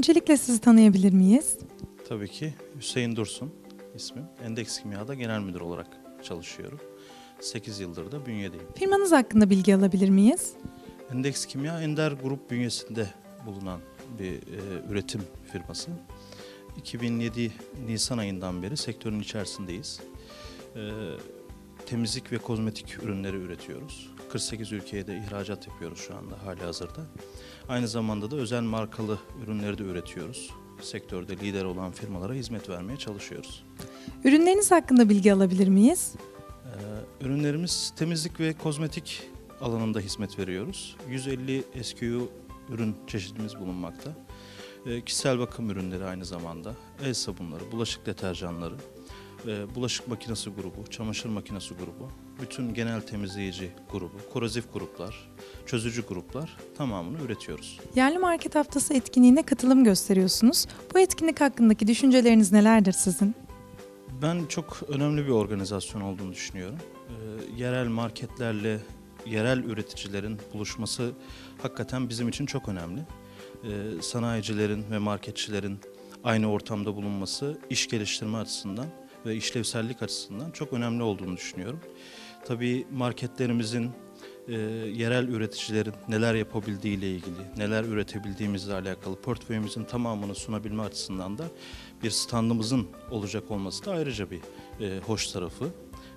Öncelikle sizi tanıyabilir miyiz? Tabii ki Hüseyin Dursun ismim. Endeks Kimya'da genel müdür olarak çalışıyorum. 8 yıldır da bünyedeyim. Firmanız hakkında bilgi alabilir miyiz? Endeks Kimya Ender Grup bünyesinde bulunan bir e, üretim firması. 2007 Nisan ayından beri sektörün içerisindeyiz. E, temizlik ve kozmetik ürünleri üretiyoruz. 48 ülkeye de ihracat yapıyoruz şu anda hali hazırda. Aynı zamanda da özel markalı ürünleri de üretiyoruz. Sektörde lider olan firmalara hizmet vermeye çalışıyoruz. Ürünleriniz hakkında bilgi alabilir miyiz? Ee, Ürünlerimiz temizlik ve kozmetik alanında hizmet veriyoruz. 150 SKU ürün çeşidimiz bulunmakta. Ee, Kişisel bakım ürünleri aynı zamanda, el sabunları, bulaşık deterjanları, e, bulaşık makinesi grubu, çamaşır makinesi grubu, bütün genel temizleyici grubu, korozif gruplar, çözücü gruplar tamamını üretiyoruz. Yerli Market Haftası etkinliğine katılım gösteriyorsunuz. Bu etkinlik hakkındaki düşünceleriniz nelerdir sizin? Ben çok önemli bir organizasyon olduğunu düşünüyorum. Ee, yerel marketlerle yerel üreticilerin buluşması hakikaten bizim için çok önemli. Ee, sanayicilerin ve marketçilerin aynı ortamda bulunması iş geliştirme açısından ve işlevsellik açısından çok önemli olduğunu düşünüyorum. Tabii marketlerimizin e, yerel üreticilerin neler yapabildiği ile ilgili, neler üretebildiğimizle alakalı portföyümüzün tamamını sunabilme açısından da bir standımızın olacak olması da ayrıca bir e, hoş tarafı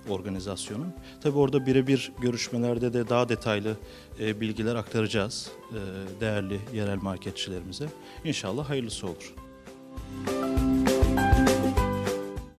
organizasyonun. Tabii orada birebir görüşmelerde de daha detaylı e, bilgiler aktaracağız e, değerli yerel marketçilerimize. İnşallah hayırlısı olur.